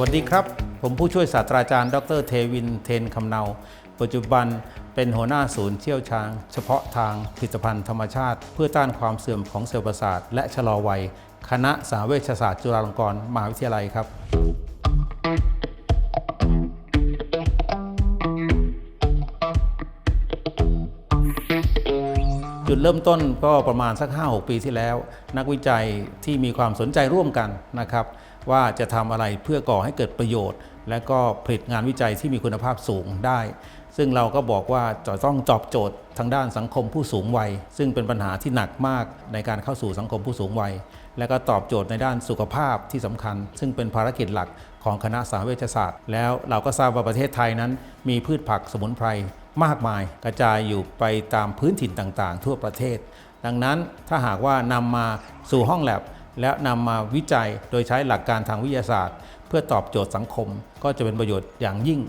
วัสดีครับ ผมผู้ช่วยศาสตราจารย์ ดรเทวินเทนคำเนา ปัจจุบันเป็นหัวหน้าศูนย์เชี่ยวชาญเฉพาะทางผลิตภัณฑ์ธรรมชาติ เพื่อต้านความเสื่อมของเซลล์ประสาท และชะลอวัย คณะสาเวชศาสตร์จุฬาลงกรณ์มหาวิทยาลัยครับ จุดเริ่มต้นก็ประมาณสัก 5-6 ปีที่แล้ว นักวิจัยที่มีความสนใจร่วมกันนะครับ ว่าจะทำอะไรเพื่อก่อให้เกิดประโยชน์ และก็ผลิตงานวิจัยที่มีคุณภาพสูงได้ ซึ่งเราก็บอกว่าจะต้องตอบโจทย์ทางด้านสังคมผู้สูงวัย ซึ่งเป็นปัญหาที่หนักมากในการเข้าสู่สังคมผู้สูงวัย และก็ตอบโจทย์ในด้านสุขภาพที่สำคัญ ซึ่งเป็นภารกิจหลักของคณะสาเวชศาสตร์ แล้วเราก็ทราบว่าประเทศไทยนั้น มีพืชผักสมุนไพรมากมาย กระจายอยู่ไปตามพื้นถิ่นต่างๆ ทั่วประเทศ ดังนั้นถ้าหากว่านำมาสู่ห้องแลบ และนำมาวิจัยโดยใช้หลักการทางวิทยาศาสตร์ เพื่อตอบโจทย์สังคม ก็จะเป็นประโยชน์อย่างยิ่ง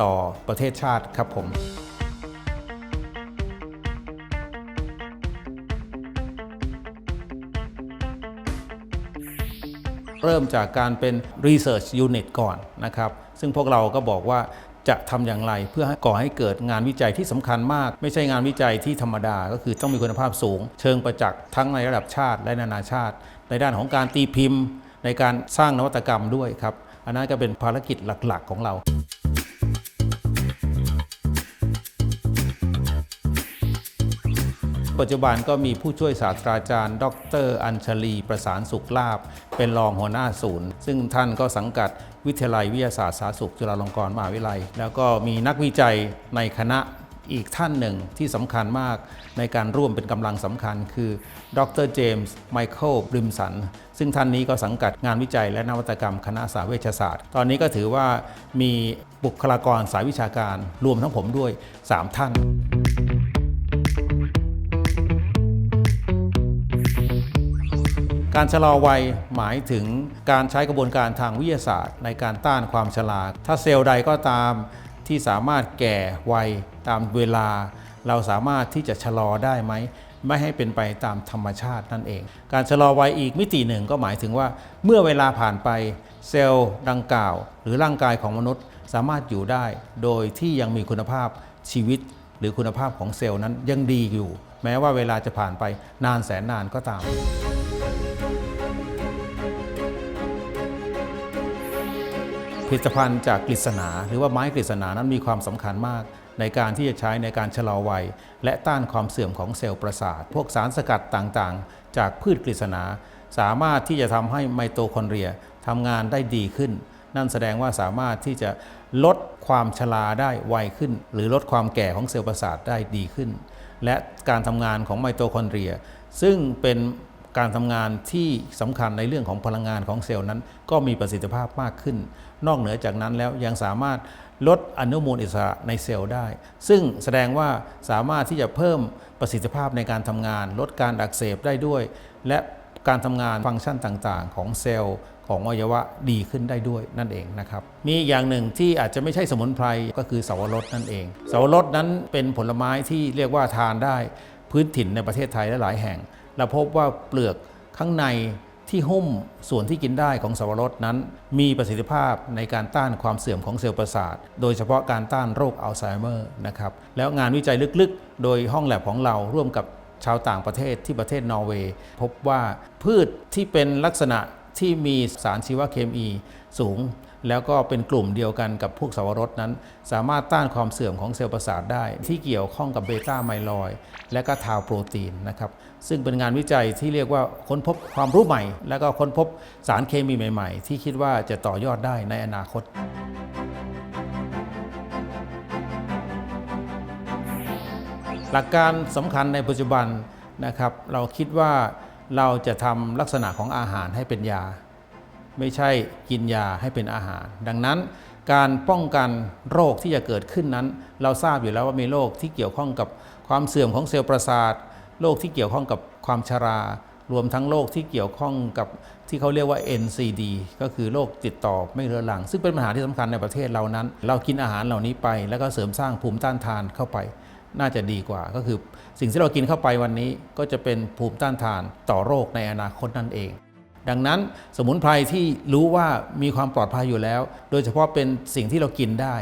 ต่อประเทศชาติครับผมเริ่มจากการเป็น Research Unit ก่อนนะครับ ซึ่งพวกเราก็บอกว่า จะทำอย่างไร เพื่อก่อให้เกิดงานวิจัยที่สำคัญมาก ไม่ใช่งานวิจัยที่ธรรมดา ก็คือต้องมีคุณภาพสูง เชิงประจักษ์ทั้งในระดับชาติและนานาชาติ ในด้านของการตีพิมพ์ ในการสร้างนวัตกรรมด้วยครับอันนั้นก็เป็นภารกิจหลักๆของเราปัจจุบันก็มีผู้ช่วยศาสตราจารย์ ดร อัญชลี ประสานสุขลาบ เป็นรองหัวหน้าศูนย์ ซึ่งท่านก็สังกัด วิทยาลัยวิทยาศาสตร์สาธารณสุขจุฬาลงกรณ์มหาวิทยาลัย แล้วก็มีนักวิจัยในคณะอีกท่านหนึ่งที่สำคัญมากในการร่วมเป็นกำลังสำคัญ คือ ดรเจมส์ไมเคิลบริมสัน ซึ่งท่านนี้ก็สังกัดงานวิจัยและนวัตกรรมคณะสาเวชศาสตร์ ตอนนี้ก็ถือว่ามีบุคลากรสายวิชาการรวมทั้งผมด้วย 3 ท่าน การชะลอวัยหมายถึงการใช้กระบวนการทางวิทยาศาสตร์ ในการต้านความชราถ้าเซลล์ใดก็ตามที่สามารถแก่วัยตามเวลา เราสามารถที่จะชะลอได้ไหมไม่ให้เป็นไปตามธรรมชาตินั่นเอง การชะลอวัยอีกมิติหนึ่งก็หมายถึงว่า เมื่อเวลาผ่านไปเซลล์ดังกล่าว หรือร่างกายของมนุษย์สามารถอยู่ได้ โดยที่ยังมีคุณภาพชีวิต หรือคุณภาพของเซลล์นั้นยังดีอยู่ แม้ว่าเวลาจะผ่านไปนานแสนนานก็ตาม ผลิตภัณฑ์จากกฤษณาหรือว่าไม้กฤษณานั้นมีความสำคัญมาก ในการที่จะใช้ในการชะลอวัย และต้านความเสื่อมของเซลล์ประสาท พวกสารสกัดต่างๆ จากพืชกฤษณา สามารถที่จะทำให้ไมโตคอนเดรียทำงานได้ดีขึ้น นั่นแสดงว่าสามารถที่จะลดความชราได้ไวขึ้น หรือลดความแก่ของเซลล์ประสาทได้ดีขึ้น และการทำงานของไมโตคอนเดรีย ซึ่งเป็น การทำงานที่สำคัญในเรื่องของพลังงานของเซลล์นั้น ก็มีประสิทธิภาพมากขึ้น นอกเหนือจากนั้นแล้วยังสามารถลดอนุมูลอิสระในเซลล์ได้ ซึ่งแสดงว่าสามารถที่จะเพิ่มประสิทธิภาพในการทำงาน ลดการอักเสบได้ด้วย และการทำงานฟังก์ชันต่างๆ ของเซลล์ของอวัยวะดีขึ้นได้ด้วยนั่นเองนะครับ มีอย่างหนึ่งที่อาจจะไม่ใช่สมุนไพรก็คือสาวรสนั่นเองสาวรสนั้นเป็นผลไม้ที่เรียกว่าทานได้พื้นถิ่นในประเทศไทยและหลายแห่ง เราพบว่าเปลือกข้างในที่หุ้มส่วนที่กินได้ของสาวรสนั้น มีประสิทธิภาพในการต้านความเสื่อมของเซลล์ประสาท โดยเฉพาะการต้านโรคอัลไซเมอร์นะครับแล้วงานวิจัยลึกๆ โดยห้องแลบของเราร่วมกับชาวต่างประเทศที่ประเทศนอร์เวย์พบว่าพืชที่เป็นลักษณะที่มีสารชีวเคมีสูง แล้วก็เป็นกลุ่มเดียวกันกับพวกสาวรสนั้น สามารถต้านความเสื่อมของเซลล์ประสาทได้ ที่เกี่ยวข้องกับเบต้าไมลอยและก็ทาวโปรตีนนะครับซึ่งเป็นงานวิจัยที่เรียกว่าค้นพบความรู้ใหม่ และก็ค้นพบสารเคมีใหม่ ๆ ที่คิดว่าจะต่อยอดได้ในอนาคตหลักการสำคัญในปัจจุบันนะครับ เราคิดว่าเราจะทำลักษณะของอาหารให้เป็นยา ไม่ใช่กินยาให้เป็นอาหาร ดังนั้นการป้องกันโรคที่จะเกิดขึ้นนั้น เราทราบอยู่แล้วว่ามีโรคที่เกี่ยวข้องกับความเสื่อมของเซลล์ประสาทโรคที่เกี่ยวข้องกับความชรา รวมทั้งโรคที่เกี่ยวข้องกับที่เขาเรียกว่า NCD ก็คือโรคติดต่อไม่เรื้อรัง ซึ่งเป็นปัญหาที่สำคัญในประเทศเรานั้น เรากินอาหารเหล่านี้ไป แล้วก็เสริมสร้างภูมิต้านทานเข้าไป น่าจะดีกว่า ก็คือสิ่งที่เรากินเข้าไปวันนี้ก็จะเป็นภูมิต้านทานต่อโรคในอนาคตนั่นเอง ดังนั้นสมุนไพรที่รู้ว่ามีความปลอดภัยอยู่แล้ว โดยเฉพาะเป็นสิ่งที่เรากินได้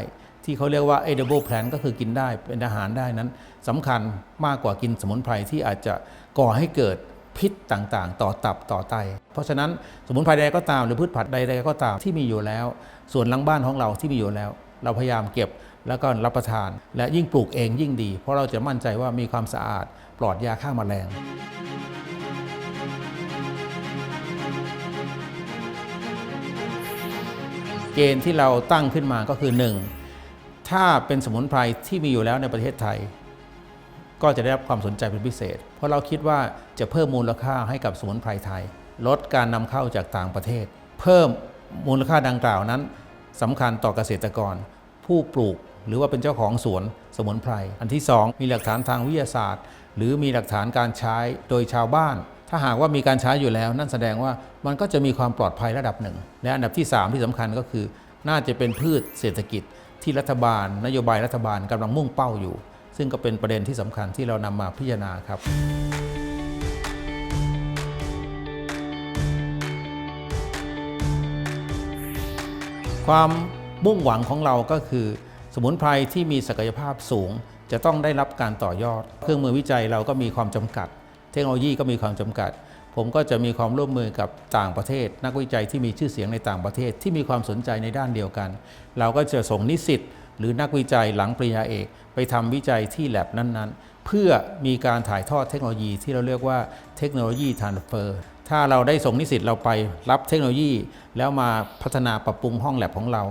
ที่เขาเรียกว่า edible plant ก็คือกินได้เป็นอาหารได้นั้นสำคัญมากกว่ากินสมุนไพรที่อาจจะก่อให้เกิดพิษต่างๆ ต่อตับต่อไต เพราะฉะนั้นสมุนไพรใดก็ตามหรือพืชผักใดๆก็ตามที่มีอยู่แล้ว ส่วนหลังบ้านของเราที่มีอยู่แล้ว เราพยายามเก็บแล้วก็รับประทาน และยิ่งปลูกเองยิ่งดี เพราะเราจะมั่นใจว่ามีความสะอาดปลอดยาฆ่าแมลง เกณฑ์ที่เราตั้งขึ้นมาก็คือ 1. ถ้าเป็นสมุนไพรที่มีอยู่แล้วในประเทศไทย ก็จะได้รับความสนใจเป็นพิเศษ เพราะเราคิดว่าจะเพิ่มมูลค่าให้กับสมุนไพรไทย ลดการนำเข้าจากต่างประเทศ เพิ่มมูลค่าดังกล่าวนั้นสำคัญต่อเกษตรกร ผู้ปลูกหรือว่าเป็นเจ้าของสวนสมุนไพร อันที่ 2 มีหลักฐานทางวิทยาศาสตร์ หรือมีหลักฐานการใช้โดยชาวบ้าน ถ้าหากว่ามีการใช้อยู่แล้ว นั่นแสดงว่ามันก็จะมีความปลอดภัยระดับหนึ่ง และอันดับที่ 3 ที่สำคัญก็คือ น่าจะเป็นพืชเศรษฐกิจที่รัฐบาล นโยบายรัฐบาลกำลังมุ่งเป้าอยู่ ซึ่งก็เป็นประเด็นที่สำคัญที่เรานำมาพิจารณาครับความมุ่งหวังของเราก็คือ สมุนไพรที่มีศักยภาพสูง จะต้องได้รับการต่อยอด เครื่องมือวิจัยเราก็มีความจำกัด เทคโนโลยีก็มีความจำกัด ผมก็จะมีความร่วมมือกับต่างประเทศ นักวิจัยที่มีชื่อเสียงในต่างประเทศที่มีความสนใจในด้านเดียวกัน เราก็จะส่งนิสิตหรือนักวิจัยหลังปริญญาเอก ไปทำวิจัยที่แลบนั้นๆ เพื่อมีการถ่ายทอดเทคโนโลยีที่เราเรียกว่าเทคโนโลยีทานเฟอร์ถ้าเราได้ส่งนิสิตเราไปรับเทคโนโลยี แล้วมาพัฒนาปรับปรุงห้องแลบของเรา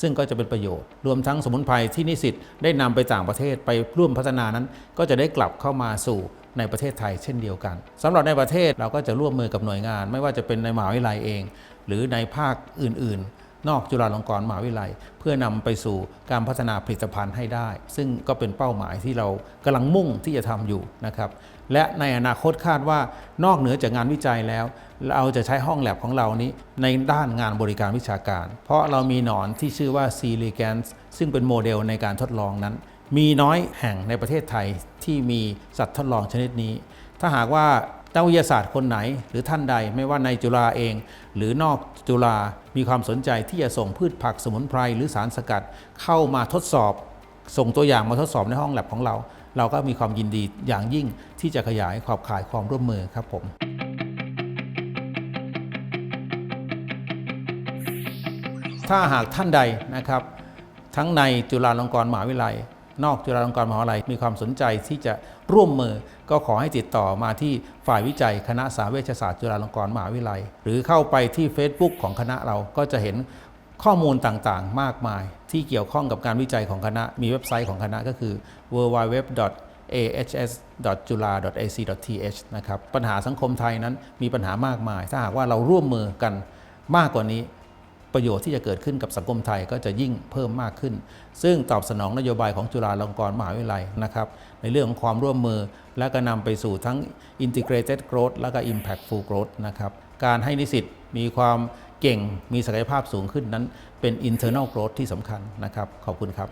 ซึ่งก็จะเป็นประโยชน์ รวมทั้งสมุนไพรที่นิสิตได้นำไปต่างประเทศไปร่วมพัฒนานั้น ก็จะได้กลับเข้ามาสู่ ในประเทศไทยเช่นเดียวกันสำหรับในประเทศเราก็จะร่วมมือกับหน่วยงาน ไม่ว่าจะเป็นในมหาวิทยาลัยเอง หรือในภาคอื่น ๆ นอกจุฬาลงกรณ์มหาวิทยาลัย เพื่อนำไปสู่การพัฒนาผลิตภัณฑ์ให้ได้ ซึ่งก็เป็นเป้าหมายที่เรากำลังมุ่งที่จะทำอยู่นะครับและในอนาคตคาดว่านอกเหนือจากงานวิจัยแล้ว เราจะใช้ห้องแลบของเรานี้ในด้านงานบริการวิชาการ เพราะเรามีหนอนที่ชื่อว่า C. l e g a n s ซึ่งเป็นโมเดลในการทดลองนั้น มีน้อยแห่งในประเทศไทยที่มีสัตว์ทดลองชนิดนี้ ถ้าหากว่านักวิทยาศาสตร์คนไหนหรือท่านใดไม่ว่าในจุฬาเอง หรือนอกจุฬามีความสนใจที่จะส่งพืชผักสมุนไพรหรือสารสกัดเข้ามาทดสอบ ส่งตัวอย่างมาทดสอบในห้องแลบของเรา เราก็มีความยินดีอย่างยิ่งที่จะขยายขอบข่ายความร่วมมือครับผมถ้าหากท่านใดนะครับ ทั้งในจุฬาลงกรณ์มหาวิทยาลัย นอกจุฬาลงกรณ์มหาวิทยาลัยมีความสนใจที่จะร่วมมือก็ขอให้ติดต่อมาที่ฝ่ายวิจัยคณะสาเวชศาสตร์จุฬาลงกรณ์มหาวิทยาลัย หรือเข้าไปที่ Facebook ของคณะเราก็จะเห็นข้อมูลต่างๆ มากมาย ที่เกี่ยวข้องกับการวิจัยของคณะ มีเว็บไซต์ของคณะก็คือ www ahs.jula.ac.th นะครับ ปัญหาสังคมไทยนั้นมีปัญหามากมาย ถ้าหากว่าเราร่วมมือกันมากกว่านี้ ประโยชน์ที่จะเกิดขึ้นกับสังคมไทยก็จะยิ่งเพิ่มมากขึ้น ซึ่งตอบสนองนโยบายของจุฬาลงกรณ์มหาวิทยาลัยนะครับในเรื่องของความร่วมมือ และก็นำไปสู่ทั้ง integrated growth และก็ impactful growth นะครับการให้นิสิตมีความเก่งมีศักยภาพสูงขึ้นนั้นเป็น internal growth ที่สำคัญนะครับ ขอบคุณครับ